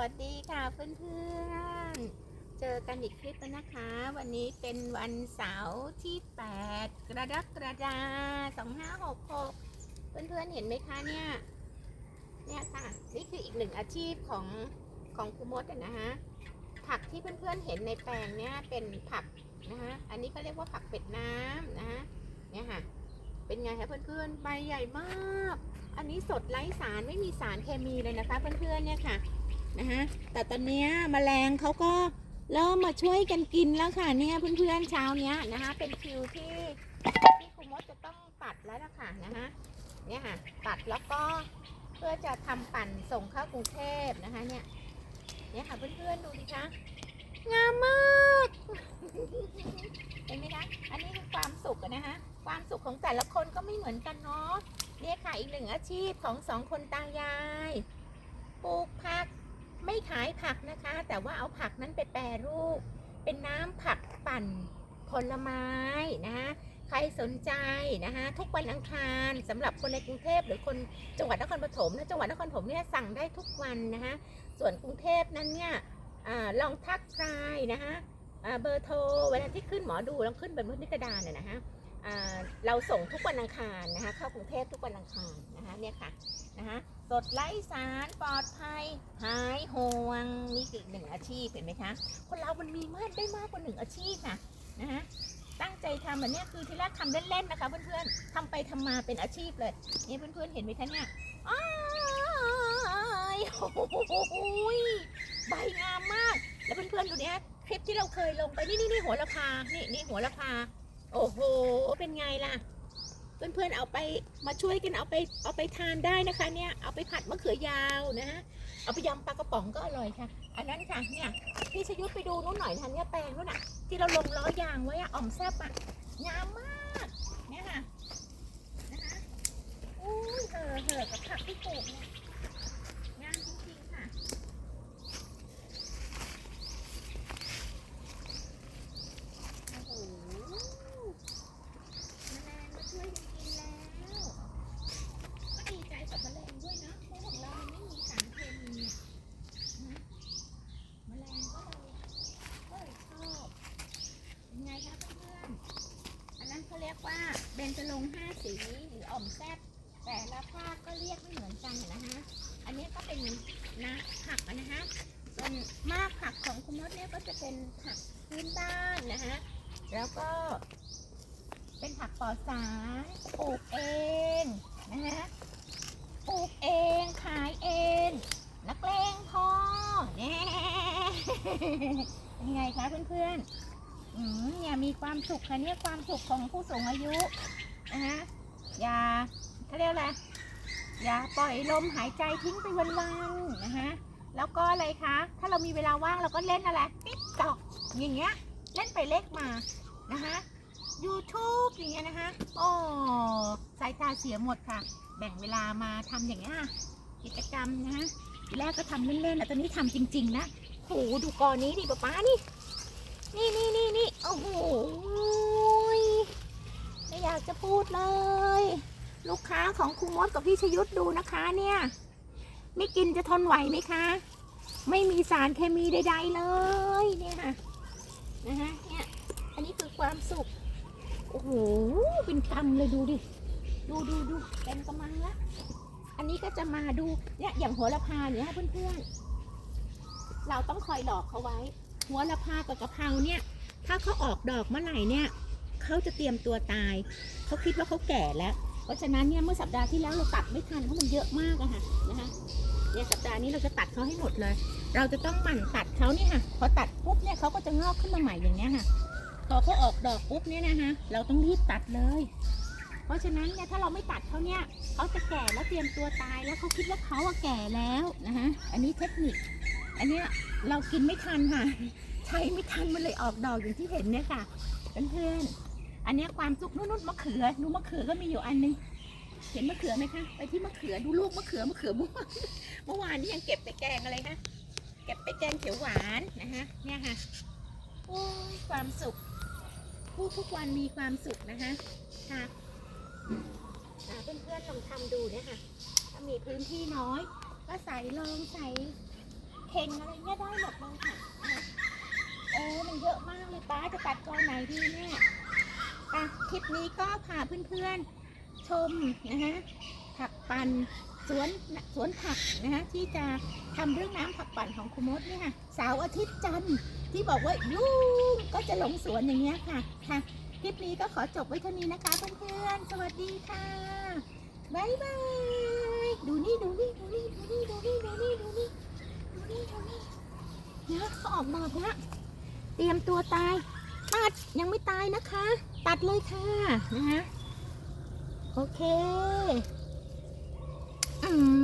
วัสดีค่ะเพื่อนๆ เจอกันอีกคลิปแล้วนะคะ วันนี้เป็นวันเสาร์ที่ 8 กรกฎาคม2566เพื่อนๆ เห็นไหมคะเนี่ย เนี่ยค่ะ นี่คืออีกหนึ่งอาชีพของของครูมดนะฮะ ผักที่เพื่อนๆ เห็นในแปลงเนี่ยเป็นผักนะคะอันนี้ก็เรียกว่าผักเป็ดน้ำนะฮะ เนี่ยค่ะ เป็นไงคะเพื่อนๆ ใบใหญ่มาก อันนี้สดไร้สารไม่มีสารเคมีเลยนะคะ เพื่อนๆ เนี่ยค่ะ นะคะแต่ตอนนี้แมลงเขาก็เริ่มมาช่วยกันกินแล้วค่ะเนี่ยเพื่อนๆเช้าเนี้ยนะคะ เป็นคิวที่ที่ครูมดจะต้องตัดแล้วล่ะค่ะนะคะเนี่ยค่ะตัดแล้วก็เพื่อจะทำปั่นส่งเข้ากรุงเทพนะคะเนี่ยเนี่ยค่ะเพื่อนๆดูดิคะงามมากเห็นไหมคะอันนี้คือความสุขนะคะความสุขของแต่ละคนก็ไม่เหมือนกันเนาะเนี่ยค่ะอีกหนึ่งอาชีพของสองคนตายายปลูกผัก ไม่ขายผักนะคะ แต่ว่าเอาผักนั้นไปแปรรูป เป็นน้ำผักปั่นผลไม้นะคะใครสนใจนะคะทุกวันอังคารสำหรับคนในกรุงเทพหรือคนจังหวัดนครปฐมนะจังหวัดนครปฐมเนี่ยสั่งได้ทุกวันนะคะส่วนกรุงเทพนั้นเนี่ยอลองทักทายนะคะเบอร์โทรเวลาที่ขึ้นหมอดูลองขึ้นบนพื้นที่กระดานน่ะนะคะ เราส่งทุกวันอังคารนะคะเข้ากรุงเทพทุกวันอังคารนะคะเนี่ยค่ะนะคะสดไร้สารปลอดภัยหายห่วงนี่คืออีกหนึ่งอาชีพเห็นไหมคะคนเรา มันมีมากได้มากกว่าหนึ่งอาชีพนะนะคะตั้งใจทำอันนี้คือที่แรกทำเล่นๆนะคะเพื่อนๆทำไปทำมาเป็นอาชีพเลยนี่เพื่อนๆเห็นไหมคะเนี่ยอ้ายโอ้ยใบงามมาก แล้วเพื่อนๆดูเนี่ยคลิปที่เราเคยลงไปนี่นี่นี่หัวละพานี่นี่หัวละพา โอ้โห เป็นไงล่ะ เพื่อนๆเอาไปมาช่วยกันเอาไปเอาไปทานได้นะคะ เนี่ยเอาไปผัดมะเขือยาวนะฮะเอาไปยำปลากระป๋องก็อร่อยค่ะ อันนั้นค่ะเนี่ยพี่ชยุทธไปดูนู้นหน่อยทันเนี่ยแปลงนู้นน่ะที่เราลงล้อยางไว้อะอ่อมแซบอะงามมากเนี่ยค่ะนะคะอุ้ยเหอะเหอะกับผักที่ปลูกเนี่ยงามจริงๆค่ะ โอ้โหแมลงมาช่วยกันกินแล้ว ก็ดีใจกับแมลงด้วยนะเพราะของเรามันไม่มีสารเคมีอะนะแมลงก็เลยก็เลยชอบเป็นไงคะเพื่อนๆอันนั้นเขาเรียกว่าเบญจรงค์ห้าสีหรืออ่อมแซ่บแต่ละภาคก็เรีย กไม่เหมือนกันะนะฮะ อันนี้ก็เป็นนะผักนะฮะส่วนมากผักของคุณมดเนี่ยก็จะเป็นผักพื้นบ้านนะฮะ แล้วก็ เป็นผักปลอดสารปลูกเองนะฮะ ปลูกเองขายเอง นักเลงพอแน่เป็นไงคะเพื่อนๆ อืมเนี่ยมีความสุขค่ะเนี่ยความสุขของผู้สูงอายุนะฮะ อย่าเขาเรียกอะไร อย่าปล่อยลมหายใจทิ้งไปวันๆนะฮะแล้วก็อะไรคะ ถ้าเรามีเวลาว่างเราก็เล่นอะไรติ๊กตอกอย่างเงี้ย เล่นไปเล็กมานะคะ YouTube อย่างเงี้ยนะคะ โอ้สายตาเสียหมดค่ะ แบ่งเวลามาทำอย่างเงี้ยกิจกรรมนะฮะทีแรกก็ทำเล่นๆแต่ตอนนี้ทำจริง ๆ นะโหดูกอนี้ดิป๊าป๊านี่ นี่นี่นี่นี่โอ้โหไม่อยากจะพูดเลย ลูกค้าของครูมดกับพี่ชยุทธดูนะคะเนี่ย ไม่กินจะทนไหวไหมคะ ไม่มีสารเคมีใด ๆ เลยเนี่ยค่ะนะฮะเนี่ยอันนี้คือความสุข โอ้โห เป็นกำเลยดูดิ ดูดูดูเป็นกำลังละ อันนี้ก็จะมาดูเนี่ยอย่างหัวละพาเนี่ยเพื่อนๆ เราต้องคอยหลอกเขาไว้ หัวละพากับกะเพราเนี่ย ถ้าเขาออกดอกเมื่อไหร่เนี่ยเขาจะเตรียมตัวตาย เขาคิดว่าเขาแก่แล้ว เพราะฉะนั้นเนี่ยเมื่อสัปดาห์ที่แล้วเราตัดไม่ทันเพราะมันเยอะมากอะค่ะนะคะเนี่ยสัปดาห์นี้เราจะตัดเขาให้หมดเลย เราจะต้องหมั่นตัดเขานี่ค่ะพอตัดปุ๊บเนี่ยเขาก็จะงอกขึ้นมาใหม่อย่างเงี้ยค่ะพอเขาออกดอกปุ๊บเนี่ยนะคะเราต้องรีบตัดเลย เพราะฉะนั้นเนี่ยถ้าเราไม่ตัดเขาเนี่ยเขาจะแก่แล้วเตรียมตัวตายแล้วเขาคิดว่าเขาอะแก่แล้วนะคะอันนี้เทคนิค อันนี้เรากินไม่ทันค่ะ ใช้ไม่ทันมันเลยออกดอกอย่างที่เห็นเนี่ยค่ะเพื่อนๆ อันนี้ความสุกนู่นๆมะเขือดูมะเขือก็มีอยู่อันนึง เห็นมะเขือไหมคะ ไปที่มะเขือดูลูกมะเขือมะเขือม่วงเมื่อวานนี้ยังเก็บไปแกงอะไรนะเก็บไปแกงเขียวหวานนะคะเนี่ยค่ะโอ้ยความสุขผู้ทุกวันมีความสุขนะคะค่ะเพื่อนๆลองทำดูนี่ยค่ะถ้ามีพื้นที่น้อย ก็ใส่ลองใส่เข่งอะไรเงี้ยได้หมดเลยค่ะอะโอ้มันเยอะมากเลยป้าจะตัดกอไหนดีเนี่ย อะคลิปนี้ก็พาเพื่อนๆชมนะฮะผักปั่นสวนสวนผักนะฮะที่จะทำเรื่องน้ำผักปั่นของคุณมดเนี่ยค่ะสาร์อาทิตย์จันทร์ที่บอกว่ายุ่งก็จะหลงสวนอย่างเงี้ยค่ะค่ะคลิปนี้ก็ขอจบไว้เท่านี้นะคะเพื่อนๆสวัสดีค่ะบายบายดูนี่ดูนี่ดูนี่ดูนี่ดูนี่ดูนี่ดูนี่ดูนี่ดูนี่เนี่ยเขาออกดอกแล้วเตรียมตัวตายตัดยังไม่ตายนะคะ ตัดเลยค่ะนะคะโอเค อืม